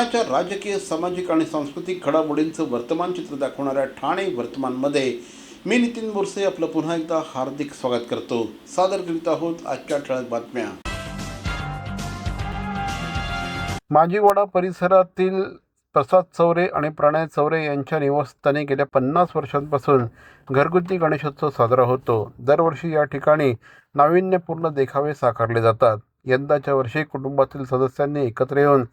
ठाण्याच्या राजकीय सामाजिक आणि सांस्कृतिक घडामोडींचं वर्तमान चित्र दाखवणाऱ्या ठाणे वर्तमानमध्ये मी नितीन बोरसे आपलं पुन्हा एकदा हार्दिक स्वागत करतो. सादर करीत आहोत आजच्या ठळक बातम्या. माजीवाडा परिसरातील प्रसाद चौरे आणि प्रणय चौरे यांच्या निवासस्थानी गेल्या पन्नास वर्षांपासून घरगुती गणेशोत्सव साजरा होतो. दरवर्षी या ठिकाणी नाविन्यपूर्ण देखावे साकारले जातात. यंदाच्या वर्षी कुटुंबातील सदस्यांनी एकत्र येऊन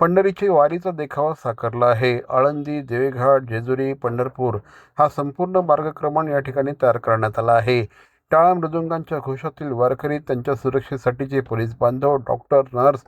पंढरीची वारीचा देखावा साकारला आहे. आळंदी देवेघाट जेजुरी पंढरपूर हा संपूर्ण मार्गक्रमण या ठिकाणी तयार करण्यात आला आहे. टाळा मृदुंगांच्या घोषातील वारकरी त्यांच्या सुरक्षेसाठीचे पोलीस बांधव डॉक्टर नर्स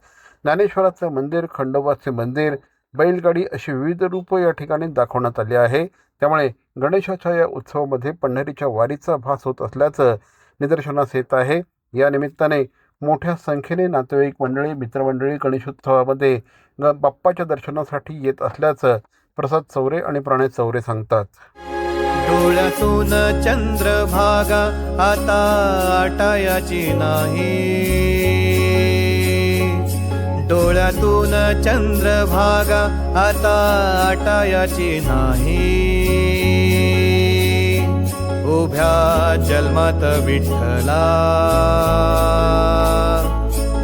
ज्ञानेश्वराचं मंदिर खंडोबाचे मंदिर बैलगाडी अशी विविध रूपं या ठिकाणी दाखवण्यात आली आहे. त्यामुळे गणेशाच्या या उत्सवामध्ये पंढरीच्या वारीचा भास होत असल्याचं निदर्शनास येत आहे. या निमित्ताने मोठ्या संख्येने नातेवाईक मंडळी मित्रमंडळी गणेशोत्सवामध्ये ग बाप्पाच्या दर्शनासाठी येत असल्याचं प्रसाद चौरे आणि प्रणय चौरे सांगतात. डोळ्यातून चंद्रभागा आता आटायाची नाही. डोळ्यातून चंद्रभागा आता आटायाची नाही. उभ्या जन्मात विठ्ठला.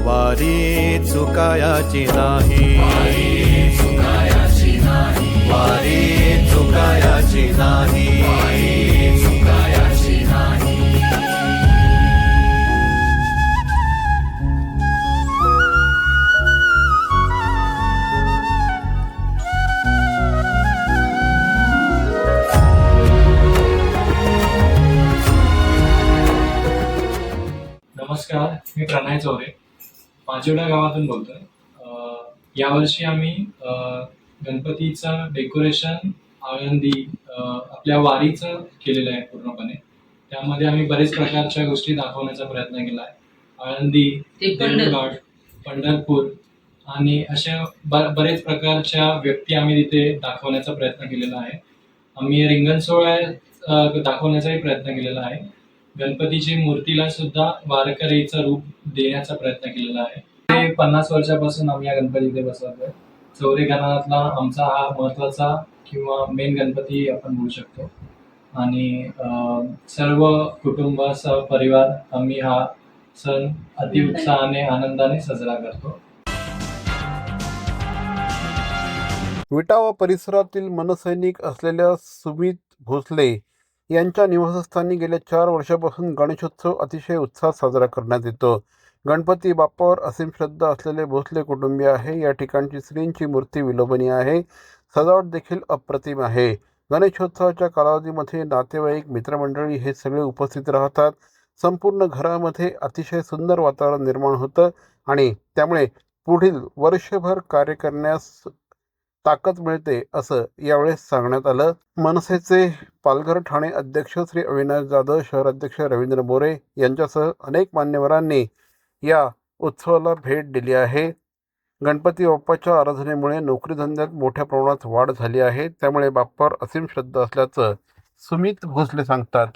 वारी चुकायाची नाही. वारी चुकायाची नाही. नमस्कार मी प्रणय चौरे. पाचोडा गावातून बोलतोय. अं, यावर्षी आम्ही गणपतीचं डेकोरेशन आळंदी आपल्या वारीचं केलेलं आहे पूर्णपणे. त्यामध्ये आम्ही बरेच प्रकारच्या गोष्टी दाखवण्याचा प्रयत्न केला आहे. आळंदी देऊळघाट पंढरपूर आणि अशा बरेच प्रकारच्या व्यक्ती आम्ही तिथे दाखवण्याचा प्रयत्न केलेला आहे. आम्ही रिंगण सोहळा दाखवण्याचाही प्रयत्न केलेला आहे. गणपतीची मूर्तीला सुद्धा वारकरीचं रूप देण्याचा प्रयत्न केलेला आहे. ते पन्नास वर्षापासून आम्ही या गणपती इथे बसवतोय. चौरे घराण्यातला आमचा हा महत्त्वाचा किंवा मेन गणपती आपण म्हणू शकतो. आणि अं, सर्व कुटुंब परिवार आम्ही हा सण अतिउत्साहाने आनंदाने साजरा करतो. विटावा परिसरातील मनसैनिक असलेल्या सुमित भोसले यांच्या निवासस्थानी गेल्या चार वर्षापासून गणेशोत्सव अतिशय उत्साहात साजरा करण्यात येतो. गणपती बाप्पावर असीम श्रद्धा असलेले भोसले कुटुंबीय आहे. या ठिकाणची श्रींची मूर्ती विलोभनीय आहे. सजावट देखील अप्रतिम आहे. गणेशोत्सवाच्या कालावधीमध्ये नातेवाईक मित्रमंडळी हे सगळे उपस्थित राहतात. संपूर्ण घरामध्ये अतिशय सुंदर वातावरण निर्माण होतं आणि त्यामुळे पुढील वर्षभर कार्य करण्यास ताकद मिळते असं यावेळेस सांगण्यात आलं. मनसेचे पालघर ठाणे अध्यक्ष श्री अविनाश जाधव शहराध्यक्ष रवींद्र मोरे यांच्यासह अनेक मान्यवरांनी या उत्सवाला भेट दिली आहे. गणपती बाप्पाच्या आराधनेमुळे नोकरीधंद्यात मोठ्या प्रमाणात वाढ झाली आहे. त्यामुळे बाप्पावर असीम श्रद्धा असल्याचं सुमित भोसले सांगतात.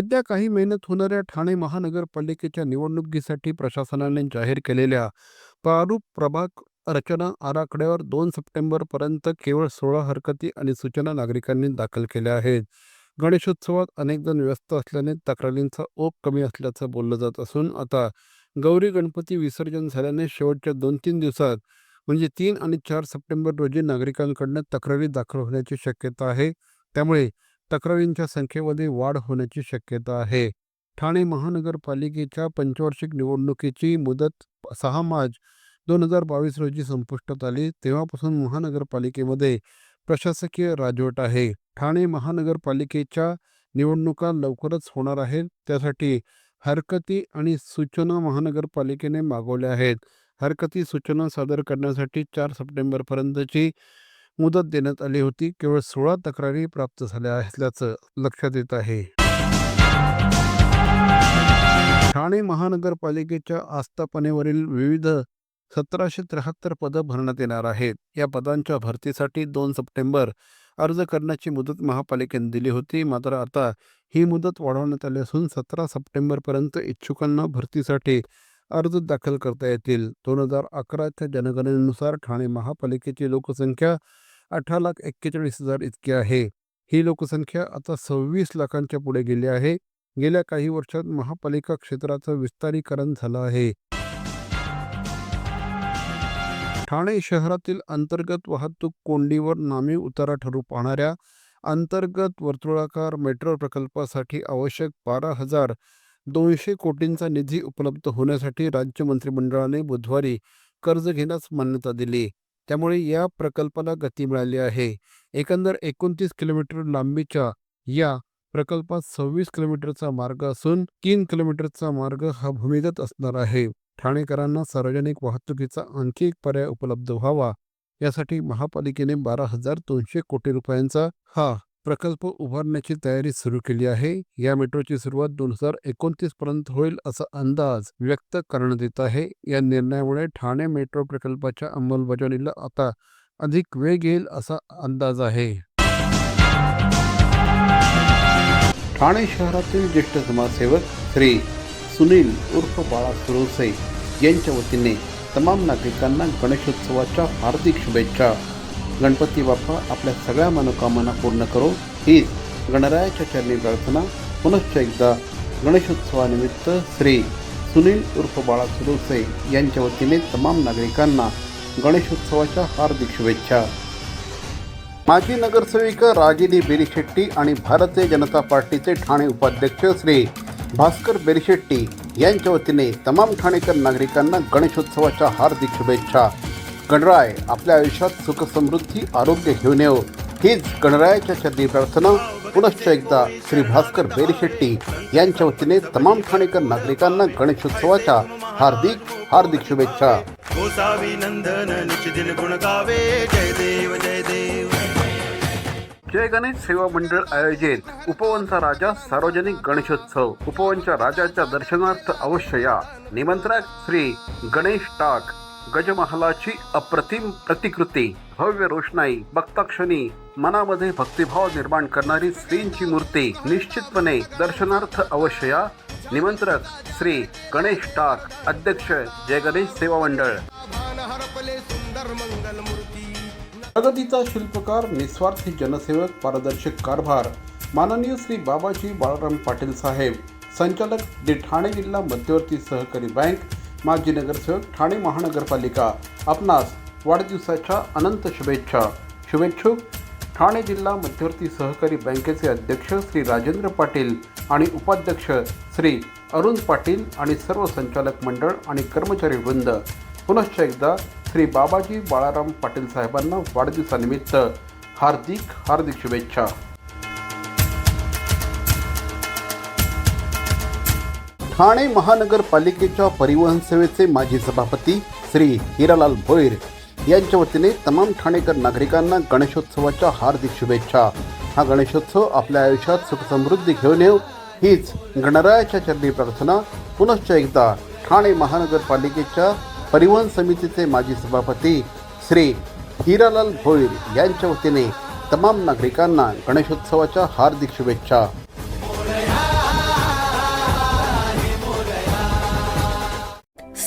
येत्या काही महिन्यात होणाऱ्या ठाणे महानगरपालिकेच्या निवडणुकीसाठी प्रशासनाने जाहीर केलेल्या प्रारूप प्रभाग रचना आराखड्यावर दोन सप्टेंबरपर्यंत केवळ सोळा हरकती आणि सूचना नागरिकांनी दाखल केल्या आहेत. गणेशोत्सवात अनेक जण व्यस्त असल्याने तक्रारींचा ओघ कमी असल्याचं बोललं जात असून आता गौरी गणपती विसर्जन झाल्याने शेवटच्या दोन तीन दिवसात म्हणजे तीन आणि चार सप्टेंबर रोजी नागरिकांकडनं तक्रारी दाखल होण्याची शक्यता आहे. त्यामुळे तक्रारींच्या संख्येमध्ये वाढ होण्याची शक्यता आहे. ठाणे महानगरपालिकेच्या पंचवार्षिक निवडणुकीची मुदत सहा मार्च दोन हजार बावीस रोजी संपुष्टात आली. तेव्हापासून महानगरपालिकेमध्ये प्रशासकीय राजवट आहे. ठाणे महानगरपालिकेच्या निवडणुका लवकरच होणार आहेत. त्यासाठी हरकती आणि सूचना महानगरपालिकेने मागवल्या आहेत. हरकती सूचना सादर करण्यासाठी चार सप्टेंबरपर्यंतची मुदत देण्यात आली होती. केवळ सोळा तक्रारी प्राप्त झाल्या असल्याचं लक्षात येत आहे. ठाणे महानगरपालिकेच्या आस्थापनेवरील विविध सतराशे त्र्याहत्तर पदं भरण्यात येणार आहेत. या पदांच्या भरतीसाठी दोन सप्टेंबर अर्ज करण्याची मुदत महापालिकेने दिली होती. मात्र आता ही मुदत वाढवण्यात आली असून सतरा सप्टेंबरपर्यंत इच्छुकांना भरतीसाठी अर्ज दाखल करता येतील. दोन हजार अकराच्या जनगणनेनुसार ठाणे महापालिकेची लोकसंख्या अठरा लाख एक्केचाळीस हजार इतकी आहे. ही लोकसंख्या आता सव्वीस लाखांच्या पुढे गेली आहे. गेल्या काही वर्षात महापालिका क्षेत्राचं विस्तारीकरण झालं आहे. ठाणे शहरातील अंतर्गत वाहतूक कोंडीवर नामी उतारा ठरू पाहणाऱ्या अंतर्गत वर्तुळाकार मेट्रो प्रकल्पासाठी आवश्यक बारा हजार दोनशे कोटींचा निधी उपलब्ध होण्यासाठी राज्य मंत्रिमंडळाने बुधवारी कर्ज घेण्यास मान्यता दिली. त्यामुळे या प्रकल्पाला गती मिळाली आहे. एकंदर एकोणतीस किलोमीटर लांबीच्या या प्रकल्पात सव्वीस किलोमीटरचा मार्ग असून तीन किलोमीटरचा मार्ग हा भूमिगत असणार आहे. ठाणेकरांना सार्वजनिक वाहतुकीचा आणखी एक पर्याय उपलब्ध व्हावा. यासाठी महापालिकेने बारा हजार दोनशे कोटी रुपयांचा हा प्रकल्प उभारण्याची तयारी सुरू केली आहे. या मेट्रोची सुरुवात दोन हजार एकोणतीस पर्यंत होईल असा अंदाज व्यक्त करण्यात येत आहे. या निर्णयामुळे ठाणे मेट्रो प्रकल्पाच्या अंमलबजावणीला आता अधिक वेग येईल असा अंदाज आहे. ठाणे शहरातील ज्येष्ठ समाजसेवक श्री सुनील उर्फ बाळा सुरोसे यांच्या वतीने तमाम नागरिकांना गणेशोत्सवाच्या हार्दिक शुभेच्छा. गणपती बाप्पा आपल्या सगळ्या मनोकामना पूर्ण करो हीच गणरायाच्या चरणी प्रार्थना पुनश्च एकदा गणेशोत्सवानिमित्त श्री सुनील उर्फ बाळा सुरवसे यांच्या वतीने तमाम नागरिकांना गणेशोत्सवाच्या हार्दिक शुभेच्छा. माजी नगरसेविका राजिनी बेरीशेट्टी आणि भारतीय जनता पार्टीचे ठाणे उपाध्यक्ष श्री भास्कर बेरीशेट्टी यांच्या वतीने तमाम ठाणेकर नागरिकांना गणेशोत्सवाच्या हार्दिक शुभेच्छा. गणराय आपल्या आयुष्यात सुख समृद्धी आरोग्य घेऊन येऊ हीच गणरायाच्या चरणी प्रार्थना. पुनश्च एकदा श्री भास्कर बेरीशेट्टी यांच्या वतीने तमाम ठाणेकर नागरिकांना गणेशोत्सवाच्या हार्दिक हार्दिक शुभेच्छा. जय गणेश सेवा मंडळ आयोजित उपवनचा राजा सार्वजनिक गणेशोत्सव. उपवनच्या राजाच्या दर्शनार्थ अवश्य या. निमंत्रक श्री गणेश टाक. गजमहालाची अप्रतिम प्रतिकृती भव्य रोषणाई बघताक्षणी मनामध्ये भक्तिभाव निर्माण करणारी श्रींची मूर्ती निश्चितपणे दर्शनार्थ अवश्य निमंत्रक श्री गणेश टाक अध्यक्ष जय गणेश सेवा मंडळ. प्रगतीचा शिल्पकार निस्वार्थी जनसेवक पारदर्शक कारभार माननीय श्री बाबाजी बाळाराम पाटील साहेब संचालक दि ठाणे जिल्हा मध्यवर्ती सहकारी बँक माजी नगरसेवक ठाणे महानगरपालिका आपणास वाढदिवसाच्या अनंत शुभेच्छा. शुभेच्छुक ठाणे जिल्हा मध्यवर्ती सहकारी बँकेचे अध्यक्ष श्री राजेंद्र पाटील आणि उपाध्यक्ष श्री अरुण पाटील आणि सर्व संचालक मंडळ आणि कर्मचारी वृंद. पुनश्च एकदा श्री बाबाजी बाळाराम पाटील साहेबांना वाढदिवसानिमित्त हार्दिक हार्दिक शुभेच्छा. ठाणे महानगरपालिकेच्या परिवहन सेवेचे माजी सभापती श्री हिरालाल भोईर यांच्या वतीने तमाम ठाणेकर नागरिकांना गणेशोत्सवाच्या हार्दिक शुभेच्छा. हा गणेशोत्सव आपल्या आयुष्यात सुखसमृद्धी घेऊन येऊ हीच गणरायाच्या चरणी प्रार्थना. पुनश्च एकदा ठाणे महानगरपालिकेच्या परिवहन समितीचे माजी सभापती श्री हिरालाल भोईर यांच्या वतीने तमाम नागरिकांना गणेशोत्सवाच्या हार्दिक शुभेच्छा.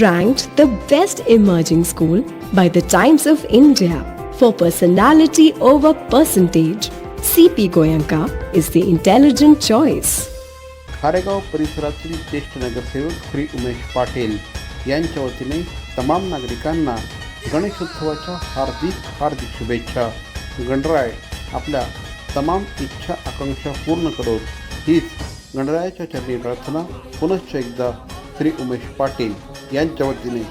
Ranked the best emerging school by the Times of India for personality over percentage. CP Goyanka is the intelligent choice. Kharegaon परिसरातील ज्येष्ठ नगरसेवक श्री उमेश पाटील यांच्या वतीने तमाम नागरिकांना गणेशोत्सवाच्या हार्दिक हार्दिक शुभेच्छा गणराय आपल्या तमाम इच्छा आकांक्षा पूर्ण करोत हीच गणरायाच्या चरणी प्रार्थना पुनश्च एकदा श्री उमेश पाटील यांच्या वतीने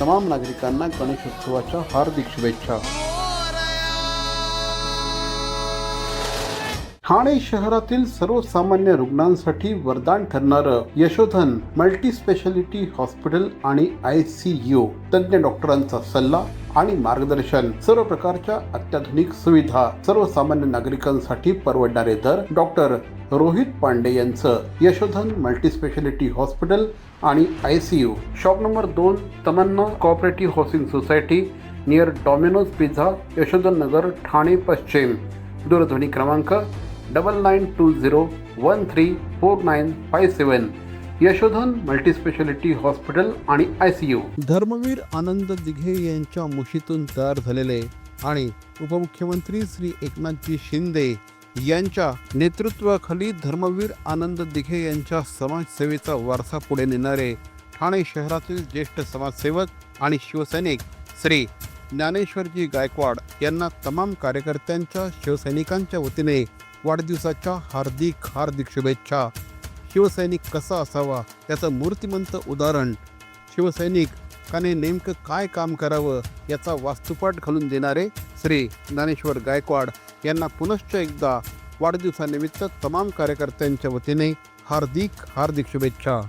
तमाम नागरिकांना गणेशोत्सवाच्या हार्दिक शुभेच्छा. ठाणे शहरातील सर्वसामान्य रुग्णांसाठी वरदान ठरणारं यशोधन मल्टी स्पेशालिटी हॉस्पिटल आणि आय सी यू तज्ज्ञ डॉक्टरांचा सल्ला आणि मार्गदर्शन. सर्व प्रकारच्या अत्याधुनिक सुविधा सर्वसामान्य नागरिकांसाठी परवडणारे दर डॉक्टर रोहित पांडे यांचं. यशोधन मल्टीस्पेशालिटी हॉस्पिटल आणि I C U. Shop number दोन Tamanna cooperative housing society near Domino's pizza Yashodhan Nagar Thane पश्चिम. दूरध्वनी क्रमांक double nine two zero one three four nine five seven Yashodhan multispeciality hospital आणि I C U Dharmaveer Anand Dighe यांच्या मुशीतून तयार झालेले आणि उपमुख्यमंत्री श्री एकनाथजी शिंदे यांच्या नेतृत्वाखाली धर्मवीर आनंद दिघे यांच्या समाजसेवेचा वारसा पुढे नेणारे ठाणे शहरातील ज्येष्ठ समाजसेवक आणि शिवसैनिक श्री ज्ञानेश्वरजी गायकवाड यांना तमाम कार्यकर्त्यांच्या शिवसैनिकांच्या वतीने वाढदिवसाच्या हार्दिक हार्दिक शुभेच्छा. शिवसैनिक कसा असावा त्याचं मूर्तिमंत उदाहरण. शिवसैनिकाने नेमकं काय काम करावं याचा वास्तुपाठ घालून देणारे श्री ज्ञानेश्वर गायकवाड यांना पुनश्च एकदा वाढदिवसानिमित्त तमाम कार्यकर्त्यांच्या वतीने हार्दिक हार्दिक शुभेच्छा.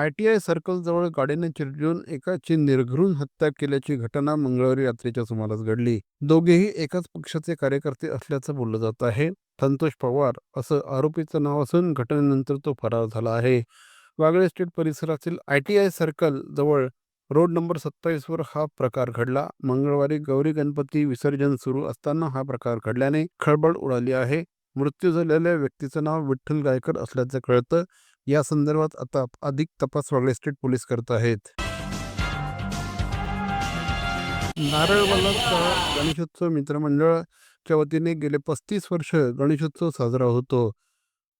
आय टी आय सर्कलजवळ गाडीने चिरडून एकाची निर्घृण हत्या केल्याची घटना मंगळवारी रात्रीच्या सुमारास घडली. दोघेही एकाच पक्षाचे कार्यकर्ते असल्याचं बोललं जात आहे. संतोष पवार असं आरोपीचं नाव असून घटनेनंतर तो फरार झाला आहे. वागळे स्टेट परिसरातील आय टी आय सर्कल जवळ रोड नंबर सत्तावीसवर हा प्रकार घडला. मंगळवारी गौरी गणपती विसर्जन सुरू असताना हा प्रकार घडल्याने खळबळ उडाली आहे. मृत्यू झालेल्या व्यक्तीचं नाव विठ्ठल गायकर असल्याचं कळतं. या संदर्भात आता अधिक तपास वागळे स्टेट पोलीस करत आहेत. नारळवालाचा गणेशोत्सव मित्रमंडळाच्या वतीने गेले पस्तीस वर्ष गणेशोत्सव साजरा होतो.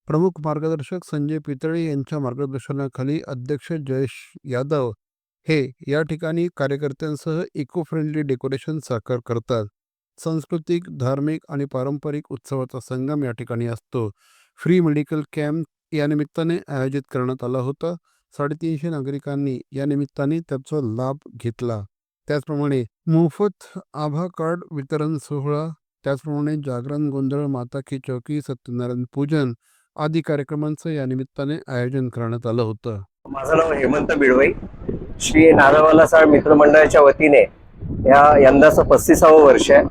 प्रमुख मार्गदर्शक संजय पितळे यांच्या मार्गदर्शनाखाली अध्यक्ष जयेश यादव हे या ठिकाणी कार्यकर्त्यांसह इको फ्रेंडली डेकोरेशन साकार करतात. सांस्कृतिक धार्मिक आणि पारंपरिक उत्सवाचा संगम या ठिकाणी असतो. फ्री मेडिकल कॅम्प या निमित्ताने आयोजित करण्यात आला होता. साडेतीनशे नागरिकांनी या निमित्ताने त्याचा लाभ घेतला. त्याचप्रमाणे मोफत आभा कार्ड वितरण सोहळा त्याचप्रमाणे जागरण गोंधळ माता की चौकी सत्यनारायण पूजन आदी कार्यक्रमांचं या निमित्ताने आयोजन करण्यात आलं होतं. माझं नाव हेमंत बिडवई श्री नारळवाला साळ मित्रमंडळाच्या वतीने या यंदाचं पस्तीसावं वर्ष आहे.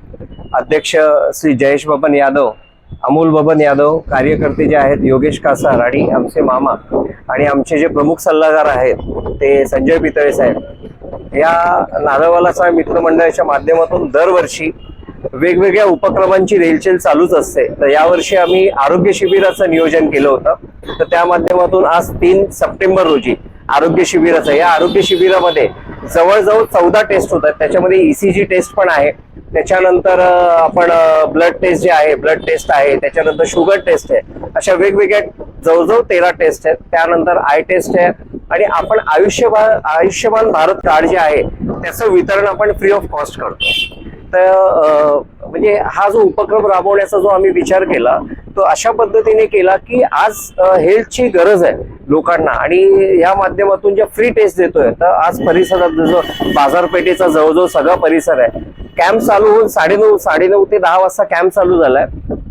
अध्यक्ष श्री जयेश बबन यादव अमोल बबन यादव कार्यकर्ते जे आहेत योगेश कासार आणि आमचे मामा आणि आमचे जे प्रमुख सल्लागार आहेत ते संजय पितळे साहेब. या नारळवाला मित्रमंडळाच्या माध्यमातून दरवर्षी वेगवेगळ्या उपक्रमांची रेलचेल चालूच असते. तर यावर्षी आम्ही आरोग्य शिबिराचं नियोजन केलं होतं. तर त्या माध्यमातून आज तीन सप्टेंबर रोजी आरोग्य शिबिराचं या आरोग्य शिबिरामध्ये जवळजवळ चौदा टेस्ट होतात. त्याच्यामध्ये ईसीजी टेस्ट पण आहे. त्याच्यानंतर आपण ब्लड टेस्ट जे आहे ब्लड टेस्ट आहे. त्याच्यानंतर शुगर टेस्ट आहे. अशा वेगवेगळ्या जवळजवळ तेरा टेस्ट आहेत. त्यानंतर आय टेस्ट आहे. आणि आपण आयुष्यमान आयुष्यमान भारत कार्ड जे आहे त्याचं वितरण आपण फ्री ऑफ कॉस्ट करतो. तर म्हणजे हा जो उपक्रम राबवण्याचा जो आम्ही विचार केला तो अशा पद्धतीने केला की आज हेल्थची गरज आहे लोकांना. आणि या माध्यमातून ज्या फ्री टेस्ट देतोय तर आज परिसरात जो बाजारपेठेचा जवळजवळ सगळा परिसर आहे. कॅम्प चालू होऊन साडेनऊ साडेनऊ ते दहा वाजता कॅम्प चालू झालाय.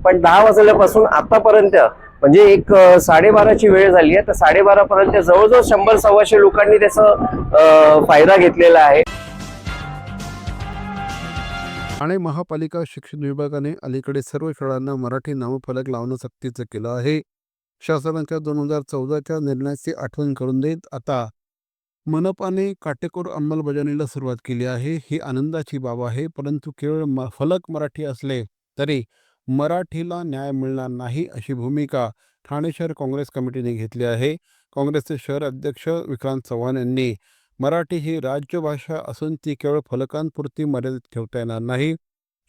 पण दहा वाजल्यापासून आतापर्यंत म्हणजे एक साडेबाराची वेळ झाली आहे. तर साडेबारापर्यंत जवळजवळ शंभर सव्वाशे लोकांनी त्याचा फायदा घेतलेला आहे. ठाणे महापालिका शिक्षण विभागाने अलीकडे सर्व शाळांना मराठी नामफलक लावणं सक्तीचं केलं आहे. शासनाच्या दोन हजार चौदाच्या निर्णयाची आठवण करून देत आता मनपाने काटेकोर अंमलबजावणीला सुरुवात केली आहे. ही आनंदाची बाब आहे परंतु केवळ म फलक मराठी असले तरी मराठीला न्याय मिळणार नाही अशी भूमिका ठाणे शहर काँग्रेस कमिटीने घेतली आहे. काँग्रेसचे शहर अध्यक्ष विक्रांत चव्हाण यांनी मराठी ही राज्यभाषा असून ती केवळ फलकांपुरती मर्यादित ठेवता येणार नाही.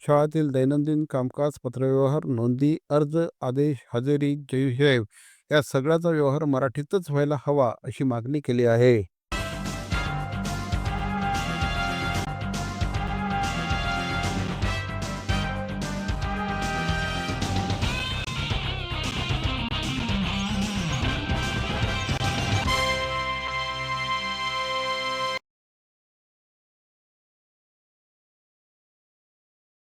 शाळातील दैनंदिन कामकाज पत्रव्यवहार नोंदी अर्ज आदेश हजेरी जयशेव या सगळ्याचा व्यवहार मराठीतच व्हायला हवा अशी मागणी केली आहे.